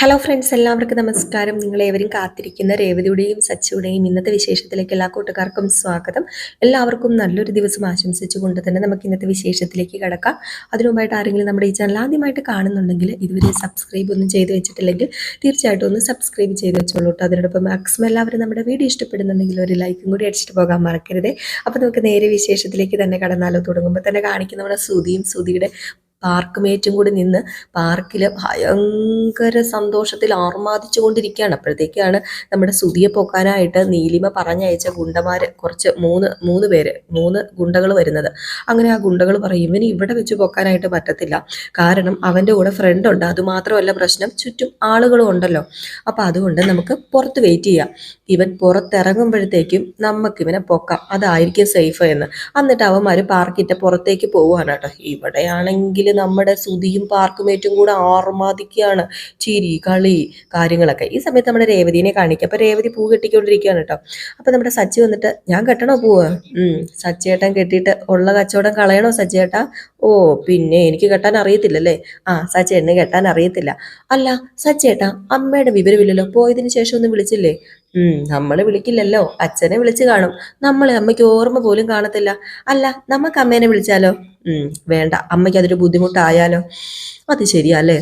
Hello friends എല്ലാവർക്കും നമസ്കാരം. നിങ്ങളേവരും കാത്തിരിക്കുന്ന രേവതിയുടെയും സച്ചിയുടെയും ഇന്നത്തെ വിശേഷത്തിലേക്ക് എല്ലാ കൂട്ടുകാർക്കും സ്വാഗതം. എല്ലാവർക്കും നല്ലൊരു ദിവസം ആശംസിച്ചുകൊണ്ട് തന്നെ നമുക്ക് ഇന്നത്തെ വിശേഷത്തിലേക്ക് കിടക്കാം. അതിനുമുമ്പായിട്ട് ആരെങ്കിലും നമ്മുടെ ഈ ചാനൽ ആദ്യമായിട്ട് കാണുന്നുണ്ടെങ്കിൽ ഇതുവരെ സബ്സ്ക്രൈബ് ഒന്നും ചെയ്ത് വെച്ചിട്ടില്ലെങ്കിൽ തീർച്ചയായിട്ടും ഒന്ന് സബ്സ്ക്രൈബ് ചെയ്ത് വെച്ചോളൂ കേട്ടോ അതിനോടൊപ്പം മാക്സിമം എല്ലാവരും നമ്മുടെ വീഡിയോ ഇഷ്ടപ്പെടുന്നുണ്ടെങ്കിൽ ഒരു ലൈക്കും കൂടി അടിച്ചിട്ട് പോകാൻ മറക്കരുത്. അപ്പോൾ നമുക്ക് നേരെ വിശേഷത്തിലേക്ക് തന്നെ കടന്നാലോ. തുടങ്ങുമ്പോൾ തന്നെ കാണിക്കുന്ന നമ്മുടെ സുതിയും സുതിയുടെ പാർക്ക് മേറ്റും കൂടി നിന്ന് പാർക്കിൽ ഭയങ്കര സന്തോഷത്തിൽ ആർമാദിച്ചു കൊണ്ടിരിക്കുകയാണ് അപ്പോഴത്തേക്കാണ് നമ്മുടെ സുതിയെ പൊക്കാനായിട്ട് നീലിമ പറഞ്ഞയച്ച ഗുണ്ടമാർ കുറച്ച് മൂന്ന് മൂന്ന് പേര് മൂന്ന് ഗുണ്ടകൾ വരുന്നത്. അങ്ങനെ ആ ഗുണ്ടകൾ പറയും ഇവന് ഇവിടെ വെച്ച് പൊക്കാനായിട്ട് പറ്റത്തില്ല. കാരണം അവന്റെ കൂടെ ഫ്രണ്ട് ഉണ്ട്. അതുമാത്രമല്ല പ്രശ്നം. ചുറ്റും ആളുകളും ഉണ്ടല്ലോ. അപ്പോൾ അതുകൊണ്ട് നമുക്ക് പുറത്ത് വെയിറ്റ് ചെയ്യാം. ഇവൻ പുറത്തിറങ്ങുമ്പോഴത്തേക്കും നമുക്ക് ഇവനെ പൊക്കാം. അതായിരിക്കും സേഫ് എന്ന്. എന്നിട്ട് അവന്മാർ പാർക്കിന്റെ പുറത്തേക്ക് പോവുകയാണ് കേട്ടോ. ഇവിടെയാണെങ്കിൽ നമ്മുടെ സുതിയും പാർക്കുമേറ്റും കൂടെ ആർമാദിക്കുകയാണ്. ചിരി കളി കാര്യങ്ങളൊക്കെ. ഈ സമയത്ത് നമ്മുടെ രേവതിനെ കാണിക്കുക അപ്പോൾ രേവതി പൂ കെട്ടിക്കൊണ്ടിരിക്കുകയാണ് കേട്ടോ. അപ്പോൾ നമ്മുടെ സച്ചി വന്നിട്ട് ഞാൻ കെട്ടണോ പൂവ് ഉം. സച്ചിയേട്ടൻ കെട്ടിയിട്ട് ഉള്ള കച്ചവടം കളയണോ സച്ചേട്ടാ? ഓ പിന്നെ എനിക്ക് കെട്ടാൻ അറിയത്തില്ലല്ലേ? ആ സച്ചേട്ടന് കെട്ടാൻ അറിയത്തില്ല. അല്ല സച്ചേട്ടാ അമ്മയുടെ വിവരമില്ലല്ലോ. പോയതിന് ശേഷം ഒന്നും വിളിച്ചില്ലേ? ഉം നമ്മൾ വിളിക്കില്ലല്ലോ. അച്ഛനെ വിളിച്ചു കാണും. നമ്മളെ അമ്മയ്ക്ക് ഓർമ്മ പോലും കാണത്തില്ല. അല്ല നമുക്ക് അമ്മേനെ വിളിച്ചാലോ? വേണ്ട. അമ്മയ്ക്ക് അതൊരു ബുദ്ധിമുട്ടായാലോ? അത് ശരിയല്ലേ?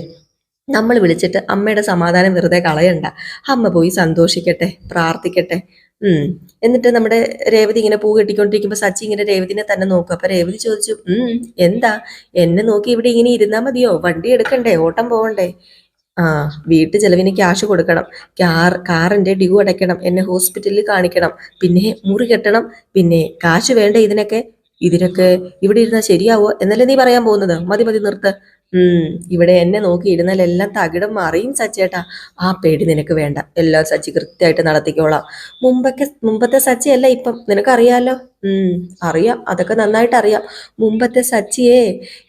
നമ്മൾ വിളിച്ചിട്ട് അമ്മയുടെ സമാധാനം വെറുതെ കളയണ്ട. അമ്മ പോയി സന്തോഷിക്കട്ടെ പ്രാർത്ഥിക്കട്ടെ. ഉം എന്നിട്ട് നമ്മുടെ രേവതി ഇങ്ങനെ പൂ കെട്ടിക്കൊണ്ടിരിക്കുമ്പോൾ സച്ചി ഇങ്ങനെ രേവതിനെ തന്നെ നോക്കും. അപ്പൊ രേവതി ചോദിച്ചു ഉം എന്താ? എന്നെ നോക്കി ഇവിടെ ഇങ്ങനെ ഇരുന്നാ മതിയോ? വണ്ടി എടുക്കണ്ടേ? ഓട്ടം പോകണ്ടേ ആ വീട്ടു ചെലവിന് ക്യാഷ് കൊടുക്കണം. കാർ കാറിന്റെ ഡ്യൂ അടയ്ക്കണം. എന്നെ ഹോസ്പിറ്റലിൽ കാണിക്കണം. പിന്നെ മുറി കെട്ടണം. പിന്നെ കാശ് വേണ്ട ഇതിനൊക്കെ. ഇതിനൊക്കെ ഇവിടെ ഇരുന്നാൽ ശരിയാവോ? എന്നല്ലേ നീ പറയാൻ പോകുന്നത്? മതി മതി നിർത്ത്. ഉം ഇവിടെ എന്നെ നോക്കി ഇരുന്നാൽ എല്ലാം തകിടം മറിയും സച്ചേട്ടാ ആ പേടി നിനക്ക് വേണ്ട. എല്ലാം സച്ചി കൃത്യമായിട്ട് നടത്തിക്കോളാം. മുമ്പൊക്കെ മുമ്പത്തെ സച്ചിയല്ല ഇപ്പം. നിനക്കറിയാലോ? ഉം അറിയാം. അതൊക്കെ നന്നായിട്ട് അറിയാം. മുമ്പത്തെ സച്ചിയെ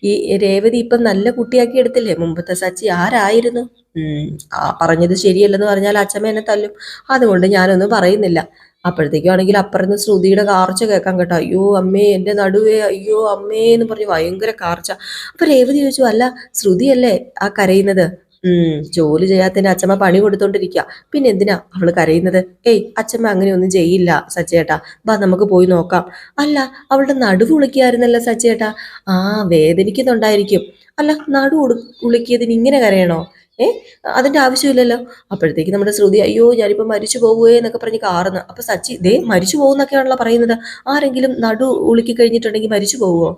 ഈ രേവതി ഇപ്പം നല്ല കുട്ടിയാക്കി എടുത്തില്ലേ? മുമ്പത്തെ സച്ചി ആരായിരുന്നു? പറഞ്ഞത് ശരിയല്ലെന്ന് പറഞ്ഞാൽ അച്ഛമ്മ എന്നെ തല്ലും. അതുകൊണ്ട് ഞാനൊന്നും പറയുന്നില്ല. അപ്പോഴത്തേക്കും ആണെങ്കിൽ അപ്പുറത്ത് ശ്രുതിയുടെ കാർച്ച കേൾക്കാൻ കേട്ടോ. അയ്യോ അമ്മേ എന്റെ നടുവേ അയ്യോ അമ്മേ എന്ന് പറഞ്ഞ് ഭയങ്കര കാർച്ച. അപ്പൊ രേവതി ചോദിച്ചു അല്ല ശ്രുതിയല്ലേ ആ കരയുന്നത്? ഉം ജോലി ചെയ്യാത്തതിന്റെ അച്ഛമ്മ പണി കൊടുത്തോണ്ടിരിക്കുക പിന്നെ എന്തിനാ അവൾ കരയുന്നത്? ഏയ് അച്ഛമ്മ അങ്ങനെ ഒന്നും ചെയ്യില്ല സച്ചേട്ടാ. ബാ നമുക്ക് പോയി നോക്കാം. അല്ല അവളുടെ നടുവ് ഉളിക്കായിരുന്നല്ലോ സച്ചേട്ടാ. ആ വേദനിക്കുന്നുണ്ടായിരിക്കും. അല്ല നടു ഉളു ഉളുക്കിയതിന് ഇങ്ങനെ കരയണോ? ഏ? അതിന്റെ ആവശ്യമില്ലല്ലോ. അപ്പോഴത്തേക്ക് നമ്മുടെ ശ്രുതി അയ്യോ ഞാനിപ്പോ മരിച്ചു പോകുവേ എന്നൊക്കെ പറഞ്ഞ് കാറുന്നു അപ്പൊ സച്ചി ദേ മരിച്ചു പോകുന്നൊക്കെയാണല്ലോ പറയുന്നത്. ആരെങ്കിലും നടു ഉളുക്കി കഴിഞ്ഞിട്ടുണ്ടെങ്കിൽ മരിച്ചു പോവുമോ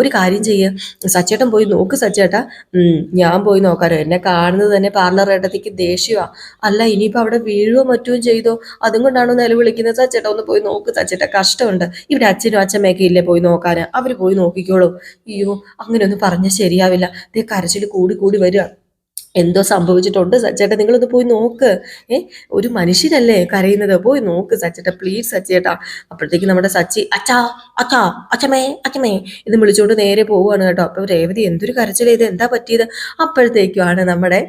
ഒരു കാര്യം ചെയ്യുക സച്ചേട്ടൻ പോയി നോക്ക് സച്ചേട്ടാ. ഞാൻ പോയി നോക്കാനോ എന്നെ കാണുന്നത് തന്നെ പാർലർ ഏട്ടത്തേക്ക് ദേഷ്യമാ അല്ല ഇനിയിപ്പോ അവിടെ വീഴുവോ മറ്റോ ചെയ്തോ? അതും കൊണ്ടാണോ നിലവിളിക്കുന്നത് സച്ചേട്ടാ ഒന്ന് പോയി നോക്ക് സച്ചേട്ടാ. കഷ്ടമുണ്ട്. ഇവിടെ അച്ഛനും അച്ഛമ്മയൊക്കെ ഇല്ലേ പോയി നോക്കാന്? അവർ പോയി നോക്കിക്കോളും. അയ്യോ അങ്ങനെയൊന്നും പറഞ്ഞാൽ ശരിയാവില്ല. ദേ കരച്ചിൽ കൂടി കൂടി വരിക. എന്തോ സംഭവിച്ചിട്ടുണ്ട്. സച്ചേട്ടാ നിങ്ങളൊന്ന് പോയി നോക്ക്. ഏ ഒരു മനുഷ്യരല്ലേ കരയുന്നത്? പോയി നോക്ക് സച്ചേട്ടാ പ്ലീസ് സച്ചേട്ടാ. അപ്പോഴത്തേക്ക് നമ്മുടെ സച്ചി അച്ഛാ അച്ഛാ അച്ഛമേ അച്ഛമേ ഇത് വിളിച്ചുകൊണ്ട് നേരെ പോവുകയാണ് കേട്ടോ. അപ്പോൾ രേവതി എന്തൊരു കരച്ചിലേത് എന്താ പറ്റിയത്? അപ്പോഴത്തേക്കുമാണ് നമ്മുടെ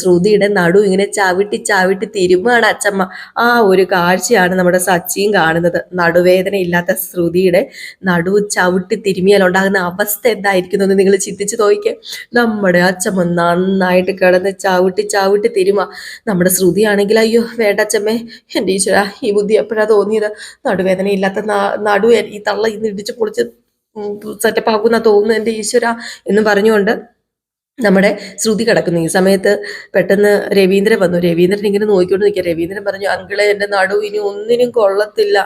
ശ്രുതിയുടെ നടു ഇങ്ങനെ ചവിട്ടി ചവിട്ടി തിരുമാണ് അച്ഛമ്മ. ആ ഒരു കാഴ്ചയാണ് നമ്മുടെ സച്ചിയും കാണുന്നത്. നടുവേദന ഇല്ലാത്ത ശ്രുതിയുടെ നടു ചവിട്ടി തിരുമിയാൽ ഉണ്ടാകുന്ന അവസ്ഥ എന്തായിരിക്കുന്നു എന്ന് നിങ്ങൾ ചിന്തിച്ചു നോക്കിക്കേ. നമ്മുടെ അച്ചമ്മ നന്നായിട്ട് കിടന്ന് ചവിട്ടി ചവിട്ടി തിരുമ. നമ്മുടെ ശ്രുതിയാണെങ്കിൽ അയ്യോ വേണ്ട അച്ചമ്മേ എന്റെ ഈശ്വര ഈ ബുദ്ധി എപ്പോഴാണ് തോന്നിയത്? നടുവേദന ഇല്ലാത്ത നടു ഈ തള്ള ഇന്ന് ഇടിച്ച് പൊളിച്ച് സെറ്റപ്പ് ആക്കുന്ന തോന്നുന്നു എന്റെ ഈശ്വര എന്ന് പറഞ്ഞുകൊണ്ട് നമ്മുടെ ശ്രുതി കിടക്കുന്നു. ഈ സമയത്ത് പെട്ടെന്ന് രവീന്ദ്രൻ വന്നു. രവീന്ദ്രൻ ഇങ്ങനെ നോക്കിക്കൊണ്ട് നിൽക്കുക. രവീന്ദ്രൻ പറഞ്ഞു അങ്കിളെ എന്റെ നടു ഒന്നിനും കൊള്ളത്തില്ല.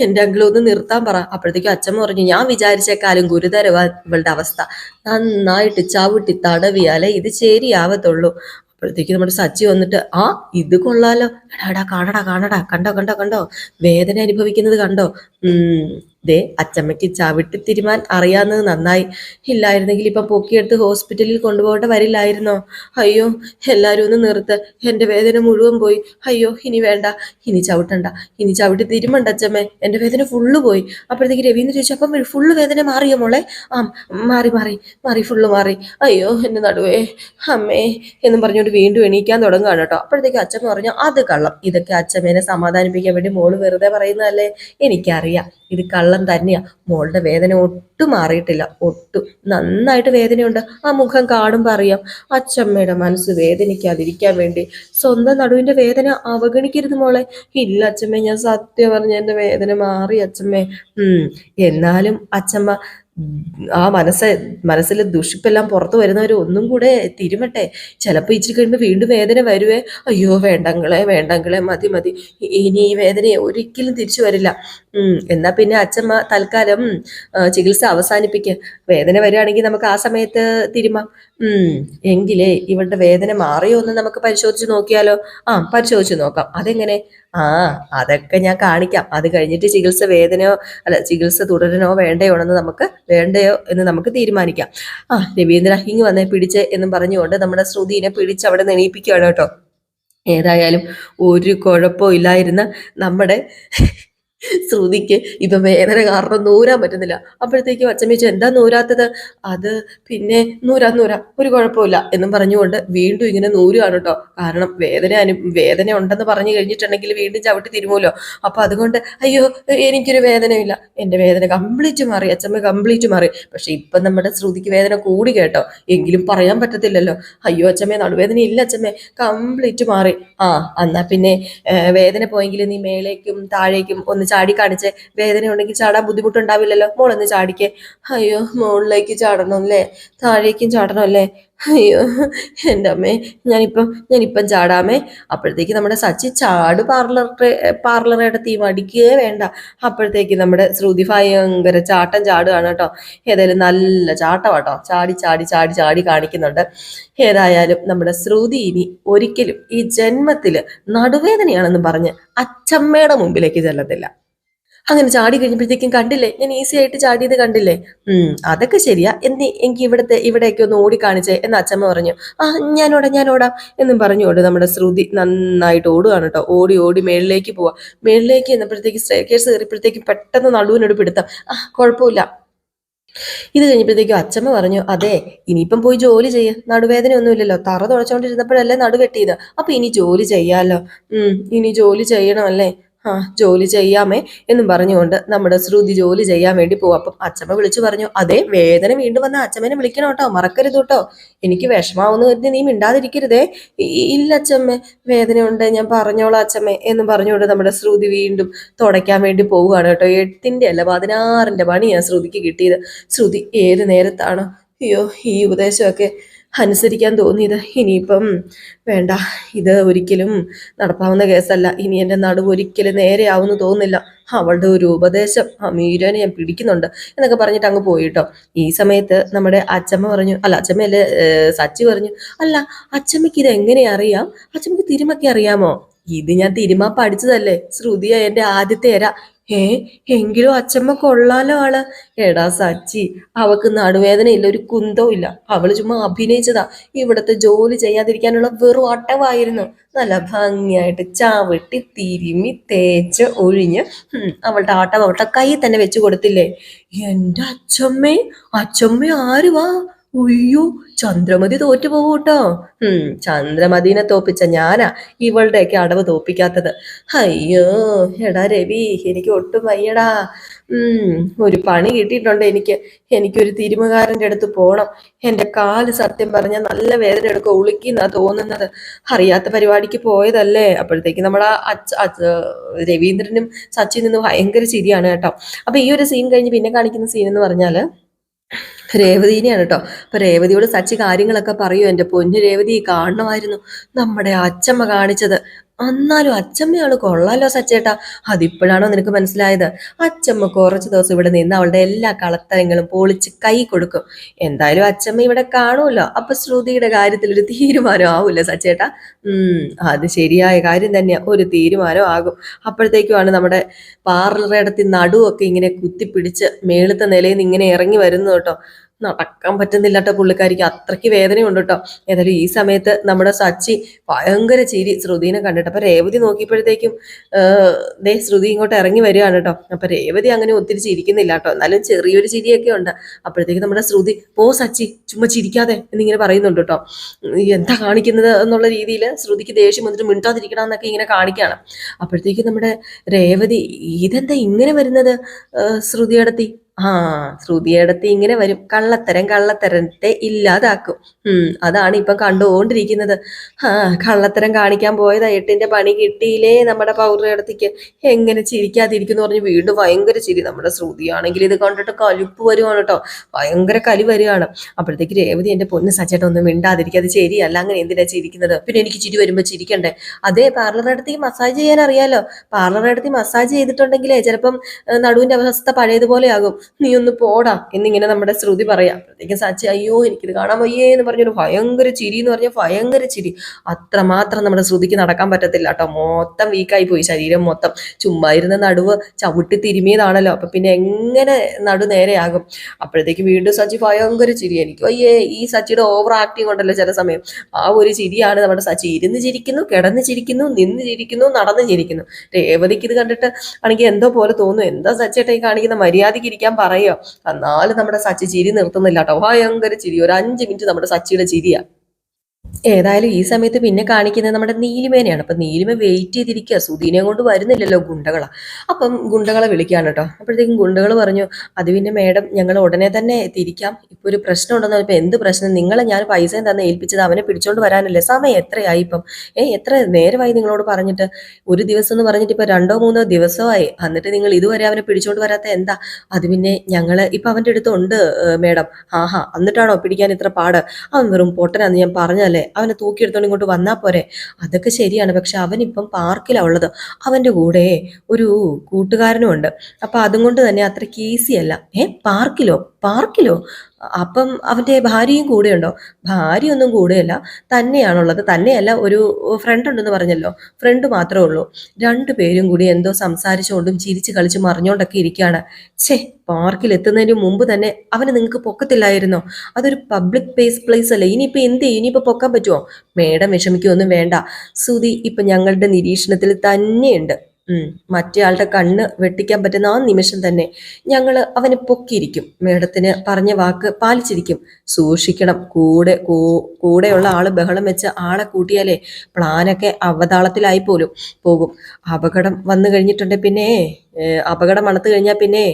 എന്റെ അങ്കിൾ ഒന്ന് നിർത്താൻ പറ. അപ്പോഴത്തേക്കും അച്ഛൻ പറഞ്ഞു ഞാൻ വിചാരിച്ചേക്കാളും ഗുരുതരവാ ഇവളുടെ അവസ്ഥ. നന്നായിട്ട് ചവിട്ടി തടവിയാലേ ഇത് ശരിയാവത്തുള്ളൂ. അപ്പോഴത്തേക്ക് നമ്മുടെ സച്ചി വന്നിട്ട് ആ ഇത് കൊള്ളാലോ. എടാ എടാ കാണടാ കാണടാ. കണ്ടോ കണ്ടോ കണ്ടോ. വേദന അനുഭവിക്കുന്നത് കണ്ടോ? ദേ അച്ചമ്മയ്ക്ക് ചവിട്ടി തിരുമാൻ അറിയാവുന്നത് നന്നായി. ഇല്ലായിരുന്നെങ്കിൽ ഇപ്പം പൊക്കിയെടുത്ത് ഹോസ്പിറ്റലിൽ കൊണ്ടുപോകേണ്ട വരില്ലായിരുന്നോ? അയ്യോ എല്ലാവരും ഒന്ന് നിർത്ത്. എന്റെ വേദന മുഴുവൻ പോയി. അയ്യോ ഇനി വേണ്ട. ഇനി ചവിട്ടണ്ട. ഇനി ചവിട്ടി തിരുമണ്ട അച്ചമ്മേ. എന്റെ വേദന ഫുള്ള് പോയി. അപ്പോഴത്തേക്ക് രവീന്ദ്ര ചോദിച്ചു അപ്പം ഫുള്ള് വേദന മാറിയോ മോളെ? ആ മാറി മാറി. മാറി ഫുള്ള് മാറി. അയ്യോ എന്റെ നടുവേ. അമ്മേ എന്ന് പറഞ്ഞുകൊണ്ട് വീണ്ടും എണീക്കാൻ തുടങ്ങുകയാണ് കേട്ടോ. അപ്പോഴത്തേക്ക് അച്ഛൻ പറഞ്ഞു അത് കള്ളം. ഇതൊക്കെ അച്ഛമ്മേനെ സമാധാനിപ്പിക്കാൻ വേണ്ടി മോൾ വെറുതെ പറയുന്നതല്ലേ? എനിക്കറിയാം. ഇത് കള്ളം കള്ളം തന്നെയാ. മോളുടെ വേദന ഒട്ടും മാറിയിട്ടില്ല. ഒട്ടും. നന്നായിട്ട് വേദനയുണ്ട്. ആ മുഖം കാണുമ്പോൾ അറിയാം. അച്ചമ്മയുടെ മനസ്സ് വേദനിക്കാതിരിക്കാൻ വേണ്ടി സ്വന്തം നടുവിന്റെ വേദന അവഗണിക്കരുത് മോളെ. ഇല്ല അച്ചമ്മേ ഞാൻ സത്യം പറഞ്ഞ എന്റെ വേദന മാറി അച്ചമ്മേ. എന്നാലും അച്ചമ്മ ആ മനസ്സ് മനസ്സിൽ ദുഷിപ്പെല്ലാം പുറത്തു വരുന്നവർ ഒന്നും കൂടെ തിരുമട്ടെ. ചിലപ്പോൾ ഇച്ചിരി കഴിയുമ്പോൾ വീണ്ടും വേദന വരുവേ. അയ്യോ വേണ്ടങ്ങളെ വേണ്ടങ്ങളെ മതി മതി. ഇനി ഈ വേദന ഒരിക്കലും തിരിച്ചു വരില്ല. എന്നാൽ എന്നാ പിന്നെ അച്ഛമ്മ തൽക്കാലം ചികിത്സ അവസാനിപ്പിക്കുക വേദന വരികയാണെങ്കിൽ നമുക്ക് ആ സമയത്ത് തിരുമാം. എങ്കിലേ ഇവളുടെ വേദന മാറിയോ എന്ന് നമുക്ക് പരിശോധിച്ച് നോക്കിയാലോ? ആ പരിശോധിച്ച് നോക്കാം. അതെങ്ങനെ? ആ അതൊക്കെ ഞാൻ കാണിക്കാം. അത് കഴിഞ്ഞിട്ട് ചികിത്സ വേദനയോ അല്ല ചികിത്സ തുടരണോ വേണ്ടയോ എന്ന് നമുക്ക് വേണ്ടയോ എന്ന് നമുക്ക് തീരുമാനിക്കാം. ആ രവീന്ദ്ര ഹിങ് വന്നേ പിടിച്ച് എന്നും പറഞ്ഞുകൊണ്ട് നമ്മുടെ ശ്രുതിനെ പിടിച്ച് അവിടെ നെണീപ്പിക്കുകയാണ് കേട്ടോ. ഏതായാലും ഒരു കുഴപ്പമില്ലായിരുന്ന നമ്മുടെ ശ്രുതിക്ക് ഇപ്പൊ വേദന കാരണം നൂരാൻ പറ്റുന്നില്ല. അപ്പോഴത്തേക്കും അച്ഛമ്മച്ചു എന്താ നൂരാത്തത്? അത് പിന്നെ നൂരാ നൂരാ ഒരു കുഴപ്പമില്ല. എന്നും പറഞ്ഞുകൊണ്ട് വീണ്ടും ഇങ്ങനെ നൂരുകയാണ് കേട്ടോ. കാരണം വേദന അനു വേദന ഉണ്ടെന്ന് പറഞ്ഞു കഴിഞ്ഞിട്ടുണ്ടെങ്കിൽ വീണ്ടും ചവിട്ടി തിരുമൂലോ? അപ്പൊ അതുകൊണ്ട് അയ്യോ എനിക്കൊരു വേദനയില്ല എന്റെ വേദന കംപ്ലീറ്റ് മാറി അച്ഛമ്മ കംപ്ലീറ്റ് മാറി. പക്ഷെ ഇപ്പൊ നമ്മുടെ ശ്രുതിക്ക് വേദന കൂടി കേട്ടോ. എങ്കിലും പറയാൻ പറ്റത്തില്ലല്ലോ. അയ്യോ അച്ഛമ്മേ നടുവേദന ഇല്ല അച്ഛമ്മേ. കംപ്ലീറ്റ് മാറി. ആ എന്നാ പിന്നെ വേദന പോയെങ്കിൽ നീ മേലേക്കും താഴേക്കും ഒന്ന് ചാടി കാണിച്ച്. വേദന ഉണ്ടെങ്കിൽ ചാടാൻ ബുദ്ധിമുട്ടുണ്ടാവില്ലല്ലോ. മോളൊന്ന് ചാടിക്കേ. അയ്യോ മുകളിലേക്ക് ചാടണം അല്ലേ താഴേക്കും ചാടണം അല്ലേ അയ്യോ എന്റെ അമ്മേ ഞാനിപ്പം ഞാനിപ്പം ചാടാമേ. അപ്പോഴത്തേക്ക് നമ്മുടെ സച്ചി ചാട് പാർലർ പാർലറുടെ തീ മടിക്കുകയേ വേണ്ട. അപ്പോഴത്തേക്ക് നമ്മുടെ ശ്രുതി ഭയങ്കര ചാട്ടം ചാടുകയാണ് കേട്ടോ. ഏതായാലും നല്ല ചാട്ടം കേട്ടോ ചാടി ചാടി ചാടി ചാടി കാണിക്കുന്നുണ്ട്. ഏതായാലും നമ്മുടെ ശ്രുതി ഇനി ഒരിക്കലും ഈ ജന്മത്തിൽ നടുവേദനയാണെന്ന് പറഞ്ഞ് അച്ചമ്മയുടെ മുമ്പിലേക്ക് ചെല്ലത്തില്ല. അങ്ങനെ ചാടി കഴിഞ്ഞപ്പോഴത്തേക്കും കണ്ടില്ലേ? ഞാൻ ഈസി ആയിട്ട് ചാടിയത് കണ്ടില്ലേ? ഉം അതൊക്കെ ശരിയാ. എന്നി എനിക്ക് ഇവിടത്തെ ഇവിടേക്ക് ഒന്ന് ഓടി കാണിച്ചേ എന്ന് അച്ഛമ്മ പറഞ്ഞു. ആ ഞാനോടാ ഞാനോടാം എന്നും പറഞ്ഞോട് നമ്മുടെ ശ്രുതി നന്നായിട്ട് ഓടുകയാണ് കേട്ടോ ഓടി ഓടി മേളിലേക്ക് പോവാ. മേളിലേക്ക് എന്നപ്പോഴത്തേക്ക് സ്റ്റേക്കേഴ്സ് കയറിയപ്പോഴത്തേക്കും പെട്ടെന്ന് നടുവിനോട് പിടുത്തം. ആ കുഴപ്പമില്ല. ഇത് കഴിഞ്ഞപ്പോഴത്തേക്കും അച്ഛമ്മ പറഞ്ഞു അതെ ഇനിയിപ്പം പോയി ജോലി ചെയ്യ. നടുവേദന ഒന്നുമില്ലല്ലോ തറ തുടച്ചോണ്ടിരുന്നപ്പോഴല്ലേ നടുവെട്ടിയത് അപ്പൊ ഇനി ജോലി ചെയ്യാലോ. ഉം ഇനി ജോലി ചെയ്യണമല്ലേ? ആ ജോലി ചെയ്യാമേ എന്നും പറഞ്ഞുകൊണ്ട് നമ്മുടെ ശ്രുതി ജോലി ചെയ്യാൻ വേണ്ടി പോകും അപ്പം അച്ഛമ്മ വിളിച്ചു പറഞ്ഞു അതെ വേദന വീണ്ടും വന്ന അച്ഛമ്മനെ വിളിക്കണം കേട്ടോ മറക്കരുത് കേട്ടോ. എനിക്ക് വിഷമാവുന്ന കരുതി നീ മിണ്ടാതിരിക്കരുതേ. "ഇ- ഇല്ല അച്ഛമ്മേ വേദനയുണ്ട് ഞാൻ പറഞ്ഞോളാം അച്ഛമ്മേ എന്നും പറഞ്ഞുകൊണ്ട് നമ്മുടെ ശ്രുതി വീണ്ടും തുടയ്ക്കാൻ വേണ്ടി പോവുകയാണ് കേട്ടോ. എട്ടിന്റെ അല്ല പതിനാറിന്റെ പണിയാണ് ശ്രുതിക്ക് കിട്ടിയത്. ശ്രുതി ഏത് നേരത്താണോ? അയ്യോ ഈ ഉപദേശമൊക്കെ അനുസരിക്കാൻ തോന്നിയത്. ഇനിയിപ്പം വേണ്ട. ഇത് ഒരിക്കലും നടപ്പാവുന്ന കേസല്ല. ഇനി എന്റെ നടുവ് ഒരിക്കലും നേരെയാവുമെന്ന് തോന്നുന്നില്ല. അവളുടെ ഒരു ഉപദേശം ആ മീരനെ ഞാൻ പിടിക്കുന്നുണ്ട് എന്നൊക്കെ പറഞ്ഞിട്ട് അങ്ങ് പോയിട്ടോ ഈ സമയത്ത് നമ്മുടെ അച്ചമ്മ പറഞ്ഞു അല്ല അച്ചമ്മയല്ലേ സച്ചി പറഞ്ഞു അല്ല അച്ചമ്മയ്ക്ക് ഇത് എങ്ങനെ അറിയാം? അച്ചമ്മയ്ക്ക് തിരുമൊക്കെ അറിയാമോ? ഇത് ഞാൻ തിരുമ പഠിച്ചതല്ലേ. ശ്രുതിയ എന്റെ ആദ്യത്തെ എര. ഏ എങ്കിലും അച്ചമ്മ കൊള്ളാലോ ആൾ എടാ സച്ചി അവക്ക് നടുവേദന ഇല്ല ഒരു കുന്തവും ഇല്ല. അവൾ ചുമ്മാ അഭിനയിച്ചതാ. ഇവിടുത്തെ ജോലി ചെയ്യാതിരിക്കാനുള്ള വെറും അട്ടവായിരുന്നു. നല്ല ഭംഗിയായിട്ട് ചാവിട്ടി തിരുമി തേച്ച് ഒഴിഞ്ഞ് അവളുടെ ആട്ടം അവളുടെ കൈ തന്നെ വെച്ചു കൊടുത്തില്ലേ? എന്റെ അച്ചമ്മേ അച്ചമ്മ ആരുവാ ഉയ്യോ ചന്ദ്രമതി തോറ്റു പോവൂട്ടോ. ഉം ചന്ദ്രമതിനെ തോപ്പിച്ച ഞാനാ ഇവളുടെയൊക്കെ അടവ് തോപ്പിക്കാത്തത്. അയ്യോ എടാ രവി എനിക്ക് ഒട്ടും വയ്യടാ. ഉം ഒരു പണി കിട്ടിയിട്ടുണ്ട് എനിക്ക്. എനിക്കൊരു തിരുമുകാരന്റെ അടുത്ത് പോകണം എന്റെ കാൽ സത്യം പറഞ്ഞാൽ നല്ല വേദന എടുക്കുക ഉളുക്കിന്നാ തോന്നുന്നത്. അറിയാത്ത പരിപാടിക്ക് പോയതല്ലേ? അപ്പോഴത്തേക്ക് നമ്മുടെ അച്ഛ രവീന്ദ്രനും സച്ചിൻ നിന്ന് ഭയങ്കര ചിരിയാണ് കേട്ടോ. അപ്പൊ ഈ ഒരു സീൻ കഴിഞ്ഞ് പിന്നെ കാണിക്കുന്ന സീൻ എന്ന് പറഞ്ഞാൽ രേവതിനെയാണ് കേട്ടോ. അപ്പൊ രേവതിയോട് സച്ചി കാര്യങ്ങളൊക്കെ പറയൂ. എന്റെ പൊന്നു രേവതി കാണണമായിരുന്നു നമ്മുടെ അച്ചമ്മ കാണിച്ചത്. എന്നാലും അച്ചമ്മയാൾ കൊള്ളാലോ സച്ചേട്ടാ. അതിപ്പോഴാണോ നിനക്ക് മനസ്സിലായത്? അച്ചമ്മ കുറച്ച് ദിവസം ഇവിടെ നിന്ന് അവളുടെ എല്ലാ കളത്തരങ്ങളും പൊളിച്ച് കൈ കൊടുക്കും. എന്തായാലും അച്ചമ്മ ഇവിടെ കാണുമല്ലോ. അപ്പൊ ശ്രുതിയുടെ കാര്യത്തിൽ ഒരു തീരുമാനം ആവൂല്ലോ സച്ചേട്ടാ? ഉം അത് ശരിയായ കാര്യം തന്നെയാ. ഒരു തീരുമാനം ആകും. അപ്പോഴത്തേക്കുമാണ് നമ്മുടെ പാർലറിടത്തിൽ നടുവൊക്കെ ഇങ്ങനെ കുത്തിപ്പിടിച്ച് മേളത്തെ നിലയിൽ നിന്ന് ഇങ്ങനെ ഇറങ്ങി വരുന്നു കേട്ടോ. നടക്കാൻ പറ്റുന്നില്ല കേട്ടോ പുള്ളിക്കാരിക്ക് അത്രയ്ക്ക് വേദനയുണ്ട് കേട്ടോ. ഏതായാലും ഈ സമയത്ത് നമ്മുടെ സച്ചി ഭയങ്കര ചിരി ശ്രുതിനെ കണ്ടിട്ട്. അപ്പൊ രേവതി നോക്കിയപ്പോഴത്തേക്കും ദേ ശ്രുതി ഇങ്ങോട്ട് ഇറങ്ങി വരികയാണ് കേട്ടോ. അപ്പൊ രേവതി അങ്ങനെ ഒത്തിരി ചിരിക്കുന്നില്ല കേട്ടോ. എന്നാലും ചെറിയൊരു ചിരിയൊക്കെ ഉണ്ട്. അപ്പോഴത്തേക്ക് നമ്മുടെ ശ്രുതി പോ സച്ചി ചുമ്മാ ചിരിക്കാതെ എന്നിങ്ങനെ പറയുന്നുണ്ട് കേട്ടോ. എന്താ കാണിക്കുന്നത്? എന്നുള്ള രീതിയിൽ ശ്രുതിക്ക് ദേഷ്യം വന്നിട്ട് മിണ്ടാതിരിക്കണം എന്നൊക്കെ ഇങ്ങനെ കാണിക്കുകയാണ് അപ്പോഴത്തേക്ക് നമ്മുടെ രേവതി ഇതെന്താ ഇങ്ങനെ വരുന്നത്? ശ്രുതിയടത്തി ആ ശ്രുതിയടത്ത് ഇങ്ങനെ വരും. കള്ളത്തരം കള്ളത്തരത്തെ ഇല്ലാതാക്കും. ഉം അതാണ് ഇപ്പം കണ്ടുകൊണ്ടിരിക്കുന്നത്. ആ കള്ളത്തരം കാണിക്കാൻ പോയതാ എട്ടിന്റെ പണി കിട്ടിയില്ലേ നമ്മുടെ പൗരടത്തേക്ക്? എങ്ങനെ ചിരിക്കാതിരിക്കുന്നു പറഞ്ഞ് വീണ്ടും ഭയങ്കര ചിരി. നമ്മുടെ ശ്രുതിയാണെങ്കിൽ ഇത് കണ്ടിട്ട് കലിപ്പ് വരുവാണ് കേട്ടോ. ഭയങ്കര കലി വരികയാണ്. അപ്പോഴത്തേക്ക് രേവതി എന്റെ പൊന്ന് സച്ചേട്ടൻ ഒന്നും മിണ്ടാതിരിക്കുക. അത് ശരിയല്ല. അങ്ങനെ എന്തിനാ ചിരിക്കുന്നത്? പിന്നെ എനിക്ക് ചിരി വരുമ്പോൾ ചിരിക്കണ്ടേ? അതേ പാർലർ മസാജ് ചെയ്യാൻ അറിയാലോ. പാർലർ മസാജ് ചെയ്തിട്ടുണ്ടെങ്കിലേ ചിലപ്പം നടുവിന്റെ അവസ്ഥ പഴയതുപോലെ ആകും. നീ ഒന്ന് പോടാ എന്നിങ്ങനെ നമ്മുടെ ശ്രുതി പറയാം. അപ്പോഴത്തേക്കും സച്ചി അയ്യോ എനിക്കിത് കാണാൻ വയ്യേ എന്ന് പറഞ്ഞൊരു ഭയങ്കര ചിരി എന്ന് പറഞ്ഞാൽ ഭയങ്കര ചിരി. അത്രമാത്രം നമ്മുടെ ശ്രുതിക്ക് നടക്കാൻ പറ്റത്തില്ല കേട്ടോ. മൊത്തം വീക്കായി പോയി ശരീരം മൊത്തം. ചുമ്മാ ഇരുന്ന നടുവ് ചവിട്ടി തിരുമിയതാണല്ലോ അപ്പൊ പിന്നെ എങ്ങനെ നടു നേരെയാകും? അപ്പോഴത്തേക്ക് വീണ്ടും സച്ചി ഭയങ്കര ചിരി. എനിക്ക് അയ്യേ ഈ സച്ചിയുടെ ഓവർ ആക്ടിങ് ഉണ്ടല്ലോ ചില സമയം. ആ ഒരു ചിരിയാണ് നമ്മുടെ സച്ചി. ഇരുന്ന് ചിരിക്കുന്നു കിടന്ന് ചിരിക്കുന്നു നിന്ന് ചിരിക്കുന്നു നടന്ന് ചിരിക്കുന്നു. രേവതിക്ക് ഇത് കണ്ടിട്ട് ആണെങ്കിൽ എന്തോ പോലെ തോന്നുന്നു എന്താ സച്ചേട്ടാ ഈ കാണിക്കുന്ന മര്യാദയ്ക്ക് ഇരിക്കാൻ പറയോ എന്നാലും നമ്മുടെ സച്ചി ചിരി നിർത്തുന്നില്ല കേട്ടോ. ഭയങ്കര ചിരി. ഒരു അഞ്ച് മിനിറ്റ് നമ്മുടെ സച്ചിയുടെ ചിരിയാ. ഏതായാലും ഈ സമയത്ത് പിന്നെ കാണിക്കുന്നത് നമ്മുടെ നീലിമേനെയാണ്. അപ്പം നീലിമ വെയിറ്റ് ചെയ്തിരിക്കുക സുധീനെ കൊണ്ട് വരുന്നില്ലല്ലോ ഗുണ്ടകളാ. അപ്പം ഗുണ്ടകളെ വിളിക്കുകയാണ് കേട്ടോ. അപ്പോഴത്തേക്കും ഗുണ്ടകൾ പറഞ്ഞു അത് പിന്നെ മേഡം ഞങ്ങൾ ഉടനെ തന്നെ തിരിക്കാം. ഇപ്പോൾ ഒരു പ്രശ്നം ഉണ്ടെന്ന് പറഞ്ഞപ്പോൾ എന്ത് പ്രശ്നം? നിങ്ങളെ ഞാൻ പൈസയും തന്നെ ഏൽപ്പിച്ചത് അവനെ പിടിച്ചോണ്ട് വരാനല്ലേ? സമയം എത്രയായി ഇപ്പം? ഏ എത്ര നേരമായി നിങ്ങളോട് പറഞ്ഞിട്ട്? ഒരു ദിവസം എന്ന് പറഞ്ഞിട്ട് ഇപ്പം രണ്ടോ മൂന്നോ ദിവസമായി. എന്നിട്ട് നിങ്ങൾ ഇതുവരെ അവനെ പിടിച്ചോണ്ട് വരാത്ത എന്താ? അത് പിന്നെ ഞങ്ങൾ ഇപ്പം അവന്റെ അടുത്തുണ്ട് മേഡം. ആഹാ എന്നിട്ടാണോ പിടിക്കാൻ ഇത്ര പാട്? അവൻ വെറും പൊട്ടനാന്ന് ഞാൻ പറഞ്ഞല്ലേ അവനെ തൂക്കിയെടുത്തോണ്ട് ഇങ്ങോട്ട് വന്നാൽ പോരെ. അതൊക്കെ ശരിയാണ്. പക്ഷെ അവനിപ്പം പാർക്കിലാണ് ഉള്ളത്. അവന്റെ കൂടെ ഒരു കൂട്ടുകാരനും ഉണ്ട്. അപ്പോൾ അതും കൊണ്ട് തന്നെ അത്രയ്ക്ക് ഈസി അല്ല. ഏ? പാർക്കിലോ? പാർക്കിലോ? അപ്പം അവന്റെ ഭാര്യയും കൂടെ ഉണ്ടോ ഭാര്യ ഒന്നും കൂടെയല്ല. തന്നെയാണുള്ളത്. തന്നെയല്ല ഒരു ഫ്രണ്ട് ഉണ്ടെന്ന് പറഞ്ഞല്ലോ. ഫ്രണ്ട് മാത്രമേ ഉള്ളൂ. രണ്ടു പേരും കൂടി എന്തോ സംസാരിച്ചുകൊണ്ടും ചിരിച്ച് കളിച്ച് മറിഞ്ഞുകൊണ്ടൊക്കെ ഇരിക്കുകയാണ്. ഛേ പാർക്കിൽ എത്തുന്നതിന് മുമ്പ് തന്നെ അവന് നിങ്ങൾക്ക് പൊക്കത്തില്ലായിരുന്നോ? അതൊരു പബ്ലിക് പ്ലേസ് പ്ലേസ് അല്ലേ? ഇനിയിപ്പോൾ എന്ത് ചെയ്യും? ഇനിയിപ്പോൾ പൊക്കാൻ പറ്റുമോ മേഡം വിഷമിക്കുകയൊന്നും വേണ്ട. സുതി ഇപ്പം ഞങ്ങളുടെ നിരീക്ഷണത്തിൽ തന്നെയുണ്ട്. മറ്റയാളുടെ കണ്ണ് വെട്ടിക്കാൻ പറ്റുന്ന ആ നിമിഷം തന്നെ ഞങ്ങൾ അവനെ പൊക്കിയിരിക്കും. മേഡത്തിന് പറഞ്ഞ വാക്ക് പാലിച്ചിരിക്കും. സൂക്ഷിക്കണം. കൂടെ കൂടെയുള്ള ആൾ ബഹളം വെച്ച് ആളെ കൂട്ടിയാലേ പ്ലാനൊക്കെ അവതാളത്തിലായി പോലും പോകും. അപകടം വന്നു കഴിഞ്ഞിട്ടുണ്ടെങ്കിൽ പിന്നെ. അപകടം അണത്ത് കഴിഞ്ഞാൽ പിന്നെ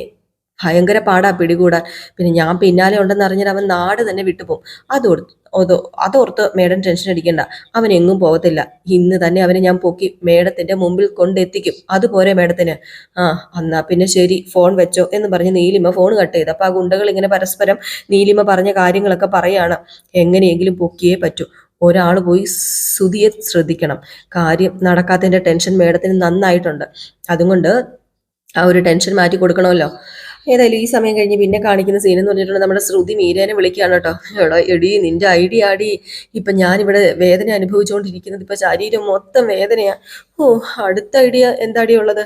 ഭയങ്കര പാടാ പിടികൂടാൻ. പിന്നെ ഞാൻ പിന്നാലെ ഉണ്ടെന്ന് അറിഞ്ഞാൽ അവൻ നാട് തന്നെ വിട്ടുപോകും അതോർത്ത് അതോ അതോർത്ത് മേഡം ടെൻഷൻ അടിക്കണ്ട. അവൻ എങ്ങും പോകത്തില്ല. ഇന്ന് തന്നെ അവനെ ഞാൻ പൊക്കി മേഡത്തിന്റെ മുമ്പിൽ കൊണ്ടെത്തിക്കും. അതുപോലെ മേഡത്തിന്. ആ എന്നാ പിന്നെ ശരി ഫോൺ വെച്ചോ എന്ന് പറഞ്ഞ് നീലിമ ഫോൺ കട്ട് ചെയ്ത്. അപ്പൊ ആ ഗുണ്ടകൾ ഇങ്ങനെ പരസ്പരം നീലിമ പറഞ്ഞ കാര്യങ്ങളൊക്കെ പറയാണ്. എങ്ങനെയെങ്കിലും പൊക്കിയേ പറ്റൂ. ഒരാൾ പോയി സ്തുതിയെ ശ്രദ്ധിക്കണം. കാര്യം നടക്കാത്തതിന്റെ ടെൻഷൻ മേഡത്തിന് നന്നായിട്ടുണ്ട്. അതുകൊണ്ട് ആ ഒരു ടെൻഷൻ മാറ്റി കൊടുക്കണമല്ലോ. ഏതായാലും ഈ സമയം കഴിഞ്ഞ് പിന്നെ കാണിക്കുന്ന സീൻ എന്ന് നമ്മുടെ ശ്രുതി മീരേനെ വിളിക്കുകയാണ് കേട്ടോ. എടോ എടി നിന്റെ ഐഡിയ ആടി. ഇപ്പം ഞാനിവിടെ വേദന അനുഭവിച്ചുകൊണ്ടിരിക്കുന്നത് ഇപ്പം ശരീരം മൊത്തം വേദനയാണ് ഓ അടുത്ത ഐഡിയ എന്താടി ഉള്ളത്?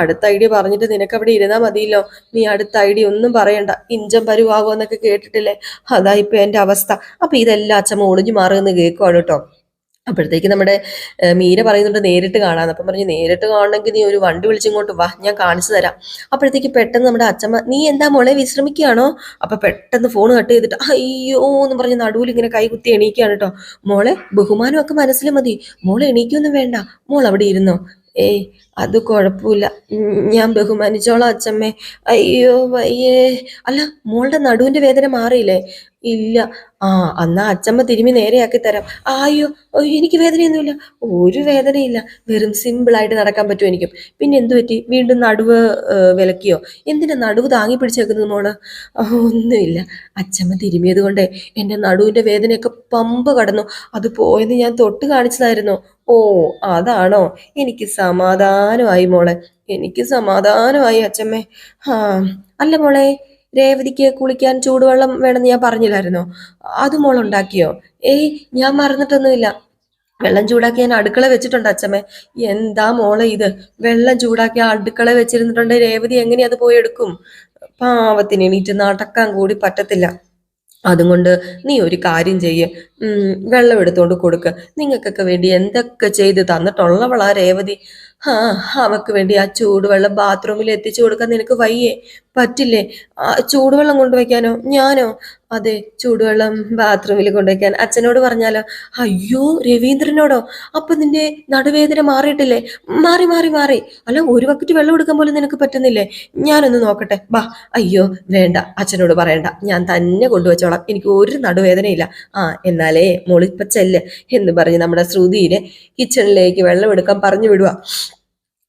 അടുത്ത ഐഡിയ പറഞ്ഞിട്ട് നിനക്ക് അവിടെ ഇരുന്നാൽ മതിയല്ലോ. നീ അടുത്ത ഐഡിയ ഒന്നും പറയണ്ട. ഇഞ്ചം പരുവാകുമെന്നൊക്കെ കേട്ടിട്ടില്ലേ? അതാ ഇപ്പം എന്റെ അവസ്ഥ. അപ്പം ഇതെല്ലാം അച്ഛമ്മ ഒളിഞ്ഞു മാറുമെന്ന് കേൾക്കുവാണ് കേട്ടോ. അപ്പോഴത്തേക്ക് നമ്മുടെ മീര പറയുന്നുണ്ട് നേരിട്ട് കാണാന്ന്. അപ്പം പറഞ്ഞു നേരിട്ട് കാണണമെങ്കിൽ നീ ഒരു വണ്ടി വിളിച്ചിങ്ങോട്ട് വാ ഞാൻ കാണിച്ചു തരാം. അപ്പോഴത്തേക്ക് പെട്ടെന്ന് നമ്മുടെ അച്ഛമ്മ നീ എന്താ മോളെ വിശ്രമിക്കുകയാണോ? അപ്പം പെട്ടെന്ന് ഫോൺ കട്ട് ചെയ്തിട്ട് അയ്യോ എന്ന് പറഞ്ഞ് നടുവിൽ ഇങ്ങനെ കൈ കുത്തി എണീക്കുകയാണ് കേട്ടോ. മോളെ ബഹുമാനമൊക്കെ മനസ്സിൽ മതി. മോളെ എണീക്കൊന്നും വേണ്ട. മോൾ അവിടെ ഇരുന്നോ? ഏയ് അത് കുഴപ്പമില്ല. ഞാൻ ബഹുമാനിച്ചോളാം അച്ഛമ്മേ. അയ്യോ വയ്യേ. അല്ല മോളുടെ നടുവിന്റെ വേദന മാറിയില്ലേ? ഇല്ല. ആ എന്നാ അച്ചമ്മ തിരുമി നേരെയാക്കി തരാം. അയ്യോ എനിക്ക് വേദനയൊന്നുമില്ല. ഒരു വേദനയില്ല. വെറും സിമ്പിളായിട്ട് നടക്കാൻ പറ്റും എനിക്കും? പിന്നെ എന്തു പറ്റി? വീണ്ടും നടുവ് വിലക്കിയോ? എന്തിനാ നടുവ് താങ്ങി പിടിച്ചേക്കുന്നത് മോൾ? ഒന്നുമില്ല. അച്ചമ്മ തിരുമിയത് കൊണ്ടേ എന്റെ നടുവിന്റെ വേദനയൊക്കെ പമ്പ് കടന്നു. അത് പോയെന്ന് ഞാൻ തൊട്ട് കാണിച്ചതായിരുന്നു. ഓ അതാണോ? എനിക്ക് സമാധാനമായി മോളെ. എനിക്ക് സമാധാനമായി അച്ഛമ്മേ ആ അല്ല മോളെ രേവതിക്ക് കുളിക്കാൻ ചൂടുവെള്ളം വേണമെന്ന് ഞാൻ പറഞ്ഞില്ലായിരുന്നോ? അത് മോൾ ഉണ്ടാക്കിയോ? ഏയ് ഞാൻ മറന്നിട്ടൊന്നുമില്ല. വെള്ളം ചൂടാക്കി ഞാൻ അടുക്കള വെച്ചിട്ടുണ്ട് അച്ഛമ്മേ എന്താ മോളെ ഇത്? വെള്ളം ചൂടാക്കി അടുക്കള വെച്ചിരുന്നിട്ടുണ്ട് രേവതി എങ്ങനെയാ അത് പോയി എടുക്കും? പാവത്തിന് എണീറ്റ് നടക്കാൻ കൂടി പറ്റത്തില്ല. അതുകൊണ്ട് നീ ഒരു കാര്യം ചെയ്യ്. വെള്ളം എടുത്തുകൊണ്ട് കൊടുക്ക്. നിങ്ങൾക്കൊക്കെ വേണ്ടി എന്തൊക്കെ ചെയ്ത് തന്നിട്ടുള്ളവളാ രേവതി. ആ അവക്ക് വേണ്ടി ആ ചൂടുവെള്ളം ബാത്റൂമിൽ എത്തിച്ചു കൊടുക്കാൻ നിനക്ക് വയ്യേ? പറ്റില്ലേ? ആ ചൂടുവെള്ളം കൊണ്ടുവയ്ക്കാനോ? ഞാനോ? അതെ ചൂടുവെള്ളം ബാത്റൂമിൽ കൊണ്ടുവയ്ക്കാൻ. അച്ഛനോട് പറഞ്ഞാലോ? അയ്യോ രവീന്ദ്രനോടോ? അപ്പൊ നിന്റെ നടുവേദന മാറിയിട്ടില്ലേ? മാറി മാറി മാറി. അല്ല ഒരു ബക്കറ്റ് വെള്ളം എടുക്കാൻ പോലും നിനക്ക് പറ്റുന്നില്ലേ? ഞാനൊന്ന് നോക്കട്ടെ. ബാ അയ്യോ വേണ്ട. അച്ഛനോട് പറയണ്ട. ഞാൻ തന്നെ കൊണ്ടുവച്ചോളാം. എനിക്ക് ഒരു നടുവേദനയില്ല. ആ എന്നാലേ മോളിപ്പ എന്ന് പറഞ്ഞ് നമ്മുടെ ശ്രുതിയിലെ കിച്ചണിലേക്ക് വെള്ളം എടുക്കാൻ പറഞ്ഞു വിടുക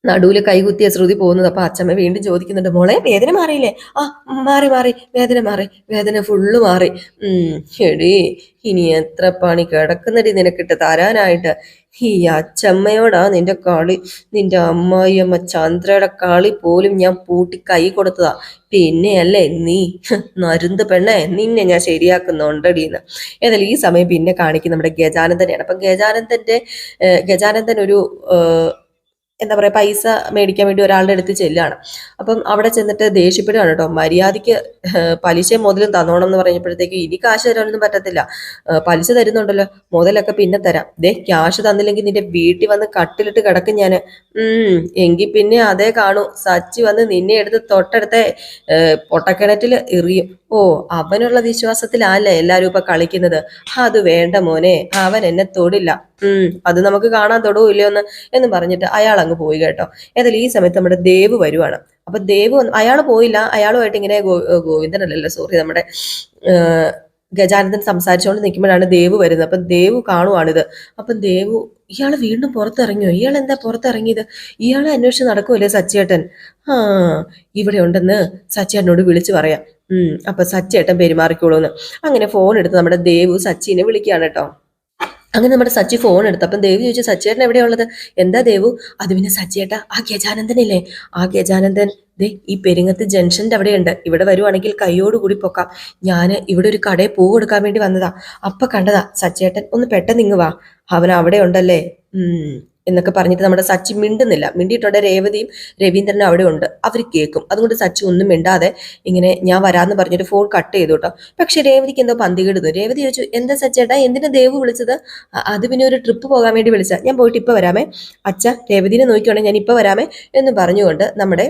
നടുവിൽ കൈകുത്തിയ ശ്രുതി പോകുന്നത്. അപ്പൊ അച്ഛമ്മ വീണ്ടും ചോദിക്കുന്നുണ്ട് മോളെ വേദന മാറിയില്ലേ? ആ മാറി മാറി വേദന മാറി വേദന ഫുള്ള് മാറി. ഉം എടീ ഇനി എത്ര പണി കിടക്കുന്നടി നിനക്കിട്ട് തരാനായിട്ട്? ഈ അച്ചമ്മയോടാ നിന്റെ കളി നിന്റെ അമ്മായിയമ്മ ചന്ദ്രയുടെ കളി പോലും ഞാൻ പൂട്ടി കൈ കൊടുത്തതാ. പിന്നെയല്ലേ നീ നരുന്ത് പെണ്ണേ നിന്നെ ഞാൻ ശരിയാക്കുന്നുണ്ടടിയെന്ന് ഏതായാലും ഈ സമയം പിന്നെ കാണിക്കും നമ്മുടെ ഗജാനന്ദനെയാണ്. അപ്പം ഗജാനന്ദന്റെ ഗജാനന്ദൻ ഒരു എന്താ പറയുക പൈസ മേടിക്കാൻ വേണ്ടി ഒരാളുടെ അടുത്ത് ചെല്ലുകയാണ് അപ്പം അവിടെ ചെന്നിട്ട് ദേഷ്യപ്പെടുകയാണ് കേട്ടോ. മര്യാദയ്ക്ക് പലിശ മുതലും തന്നോണം എന്ന് പറഞ്ഞപ്പോഴത്തേക്ക് ഇനി കാശ് തരാനൊന്നും പറ്റത്തില്ല. പലിശ തരുന്നുണ്ടല്ലോ. മുതലൊക്കെ പിന്നെ തരാം. ദേ ക്യാഷ് തന്നില്ലെങ്കിൽ നിന്റെ വീട്ടിൽ വന്ന് കട്ടിലിട്ട് കിടക്കും ഞാൻ എങ്കിൽ പിന്നെ അതേ കാണൂ. സച്ചി വന്ന് നിന്നെ എടുത്ത് തൊട്ടടുത്ത പൊട്ടക്കിണറ്റിൽ എറിയും. ഓ അവനുള്ള വിശ്വാസത്തിലല്ലേ എല്ലാരും ഇപ്പൊ കളിക്കുന്നത്? അത് വേണ്ട മോനെ അവൻ എന്നെ തൊടില്ല. ഉം അത് നമുക്ക് കാണാൻ തൊടുവോ ഇല്ലയോന്ന് എന്ന് പറഞ്ഞിട്ട് അയാൾ അങ്ങ് പോയി കേട്ടോ. ഏതായാലും ഈ സമയത്ത് നമ്മുടെ ദേവ് വരുവാണ്. അപ്പൊ ദേവ് അയാൾ പോയില്ല. അയാളുമായിട്ട് ഇങ്ങനെ ഗോവിന്ദനല്ലല്ലോ സോറി നമ്മുടെ ഗജാനന്ദൻ സംസാരിച്ചുകൊണ്ട് നിൽക്കുമ്പോഴാണ് ദേവ് വരുന്നത്. അപ്പം ദേവ് കാണുവാണിത്. അപ്പം ദേവ് ഇയാൾ വീണ്ടും പുറത്തിറങ്ങിയോ? ഇയാൾ എന്താ പുറത്തിറങ്ങിയത്? ഇയാളെ അന്വേഷിച്ച് നടക്കുമല്ലേ സച്ചേട്ടൻ? ആ ഇവിടെ ഉണ്ടെന്ന് സച്ചേട്ടനോട് വിളിച്ചു പറയാം. അപ്പൊ സച്ചേട്ടൻ പെരുമാറിക്കോളൂന്ന്. അങ്ങനെ ഫോൺ എടുത്ത് നമ്മുടെ ദേവു സച്ചിനെ വിളിക്കുകയാണ് കേട്ടോ. അങ്ങനെ നമ്മുടെ സച്ചി ഫോൺ എടുത്തു അപ്പം ദേവു ചോദിച്ചു സച്ചേട്ടൻ എവിടെയുള്ളത് എന്താ ദേവു? അത് പിന്നെ സച്ചിയേട്ടാ ആ ഗജാനന്ദനില്ലേ ആ ഗജാനന്ദൻ ദേ ഈ പെരിങ്ങത്ത് ജംഗ്ഷന്റെ അവിടെയുണ്ട്. ഇവിടെ വരുവാണെങ്കിൽ കൈയോട് കൂടി പൊക്കാം. ഞാൻ ഇവിടെ ഒരു കടയിൽ പൂ കൊടുക്കാൻ വേണ്ടി വന്നതാ. അപ്പൊ കണ്ടതാ സച്ചേട്ടൻ ഒന്ന് പെട്ടെന്ന് ഇങ്ങ് വാ. അവൻ അവിടെ ഉണ്ടല്ലേ? എന്നൊക്കെ പറഞ്ഞിട്ട് നമ്മുടെ സച്ചി മിണ്ടുന്നില്ല. മിണ്ടിയിട്ടുണ്ട് രേവതിയും രവീന്ദ്രനും അവിടെ ഉണ്ട്. അവർ കേൾക്കും അതുകൊണ്ട് സച്ചി ഒന്നും മിണ്ടാതെ ഇങ്ങനെ ഞാൻ വരാന്ന് പറഞ്ഞിട്ട് ഫോൺ കട്ട് ചെയ്തു കേട്ടോ പക്ഷെ രേവതിക്ക് എന്തോ പന്തികിടുന്നു രേവതി ചോദിച്ചു എന്താ സച്ചേട്ടാ എന്തിനാ ദേവ് വിളിച്ചത്? അത് പിന്നെ ഒരു ട്രിപ്പ് പോകാൻ വേണ്ടി വിളിച്ചാൽ ഞാൻ പോയിട്ട് ഇപ്പൊ വരാമേ. അച്ഛ രേവതിനെ നോക്കിയാണെങ്കിൽ ഞാൻ ഇപ്പൊ വരാമേ എന്ന് പറഞ്ഞുകൊണ്ട് നമ്മുടെ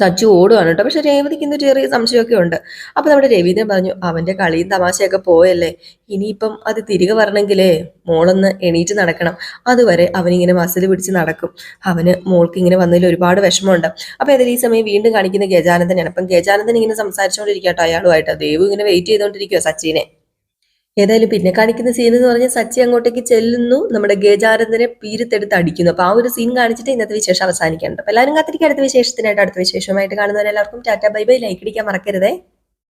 സച്ചു ഓടുകയാണ് കേട്ടോ. പക്ഷെ രേവതിക്ക് ഇന്ന് ചെറിയ സംശയമൊക്കെ ഉണ്ട്. അപ്പൊ നമ്മുടെ രവീന്ദ്രൻ പറഞ്ഞു അവന്റെ കളിയും തമാശയൊക്കെ പോയല്ലേ? ഇനിയിപ്പം അത് തിരികെ വരണമെങ്കിലേ മോളൊന്ന് എണീറ്റ് നടക്കണം. അതുവരെ അവനിങ്ങനെ മസിൽ പിടിച്ച് നടക്കും. അവന് മോൾക്ക് ഇങ്ങനെ വന്നതിൽ ഒരുപാട് വിഷമമുണ്ട്. അപ്പൊ ഏതായാലും ഈ സമയം വീണ്ടും കാണിക്കുന്ന ഗജാനന്ദനാണ്. അപ്പം ഗജാനന്ദൻ ഇങ്ങനെ സംസാരിച്ചുകൊണ്ടിരിക്കട്ടോ അയാളുമായിട്ട്. ദേവു ഇങ്ങനെ വെയിറ്റ് ചെയ്തുകൊണ്ടിരിക്കുക സച്ചിനെ. ഏതായാലും പിന്നെ കാണിക്കുന്ന സീൻ എന്ന് പറഞ്ഞാൽ സച്ചി അങ്ങോട്ടേക്ക് ചെല്ലുന്നു. നമ്മുടെ ഗേജാരന്ദനെ പീരത്തെടുത്ത് അടിക്കുന്നു. അപ്പൊ ആ ഒരു സീൻ കാണിച്ചിട്ട് ഇന്നത്തെ വിശേഷം അവസാനിക്കേണ്ടത് അപ്പൊ എല്ലാവരും കാത്തിരിക്കും അടുത്ത വിശേഷത്തിനായിട്ട് അടുത്ത വിശേഷമായിട്ട് കാണുന്നവരെല്ലാവർക്കും ടാറ്റ ബൈ ബൈ. ലൈക്ക് അടിക്കാൻ മറക്കരുതേ.